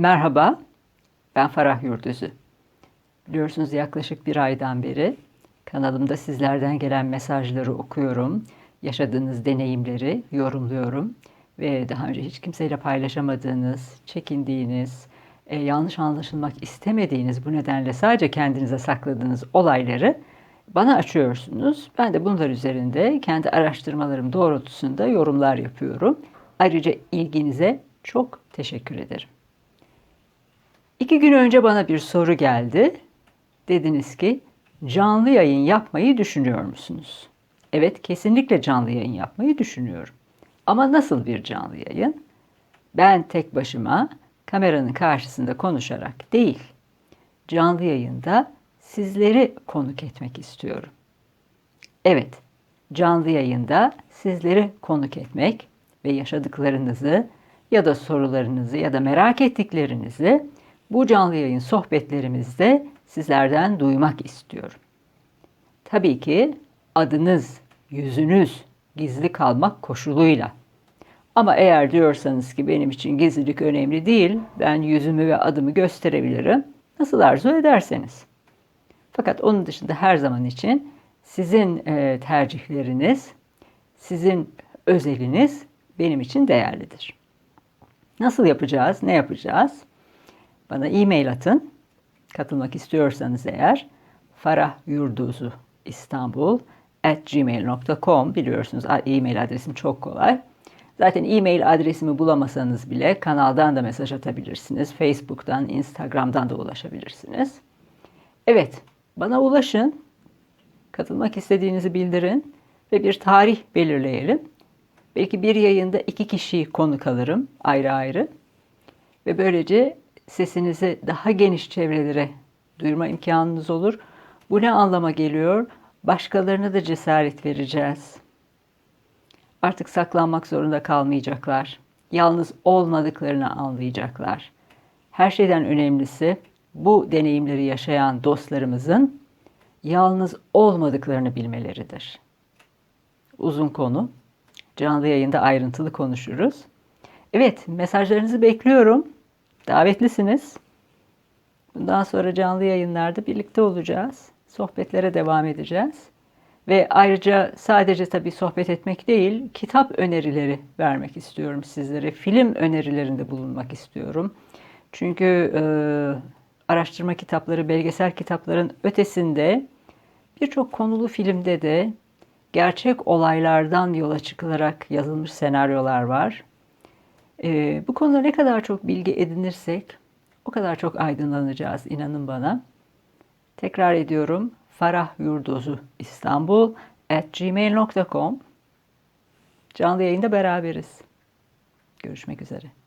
Merhaba, ben Farah Yurdüzü. Biliyorsunuz yaklaşık bir aydan beri kanalımda sizlerden gelen mesajları okuyorum. Yaşadığınız deneyimleri yorumluyorum. Ve daha önce hiç kimseyle paylaşamadığınız, çekindiğiniz, e, yanlış anlaşılmak istemediğiniz, bu nedenle sadece kendinize sakladığınız olayları bana açıyorsunuz. Ben de bunlar üzerinde kendi araştırmalarım doğrultusunda yorumlar yapıyorum. Ayrıca ilginize çok teşekkür ederim. İki gün önce bana bir soru geldi. Dediniz ki canlı yayın yapmayı düşünüyor musunuz? Evet kesinlikle canlı yayın yapmayı düşünüyorum. Ama nasıl bir canlı yayın? Ben tek başıma kameranın karşısında konuşarak değil, canlı yayında sizleri konuk etmek istiyorum. Evet, canlı yayında sizleri konuk etmek ve yaşadıklarınızı ya da sorularınızı ya da merak ettiklerinizi bu canlı yayın sohbetlerimizde sizlerden duymak istiyorum. Tabii ki adınız, yüzünüz gizli kalmak koşuluyla. Ama eğer diyorsanız ki benim için gizlilik önemli değil, ben yüzümü ve adımı gösterebilirim. Nasıl arzu ederseniz. Fakat onun dışında her zaman için sizin e, tercihleriniz, sizin özeliniz benim için değerlidir. Nasıl yapacağız, ne yapacağız? Bana e-mail atın. Katılmak istiyorsanız eğer Farah Yurduzu İstanbul at gmail.com biliyorsunuz e-mail adresim çok kolay. Zaten e-mail adresimi bulamasanız bile kanaldan da mesaj atabilirsiniz. Facebook'tan, Instagram'dan da ulaşabilirsiniz. Evet, bana ulaşın. Katılmak istediğinizi bildirin ve bir tarih belirleyelim. Belki bir yayında iki kişiyi konuk alırım ayrı ayrı. Ve böylece sesinizi daha geniş çevrelere duyurma imkanınız olur. Bu ne anlama geliyor? Başkalarına da cesaret vereceğiz. Artık saklanmak zorunda kalmayacaklar. Yalnız olmadıklarını anlayacaklar. Her şeyden önemlisi bu deneyimleri yaşayan dostlarımızın yalnız olmadıklarını bilmeleridir. Uzun konu. Canlı yayında ayrıntılı konuşuruz. Evet, mesajlarınızı bekliyorum. Davetlisiniz. Bundan sonra canlı yayınlarda birlikte olacağız. Sohbetlere devam edeceğiz. Ve ayrıca sadece tabii sohbet etmek değil, kitap önerileri vermek istiyorum sizlere. Film önerilerinde bulunmak istiyorum. Çünkü e, araştırma kitapları, belgesel kitapların ötesinde birçok konulu filmde de gerçek olaylardan yola çıkılarak yazılmış senaryolar var. E, bu konuda ne kadar çok bilgi edinirsek o kadar çok aydınlanacağız inanın bana. Tekrar ediyorum Farah Yurdozu İstanbul at gmail.com Canlı yayında beraberiz. Görüşmek üzere.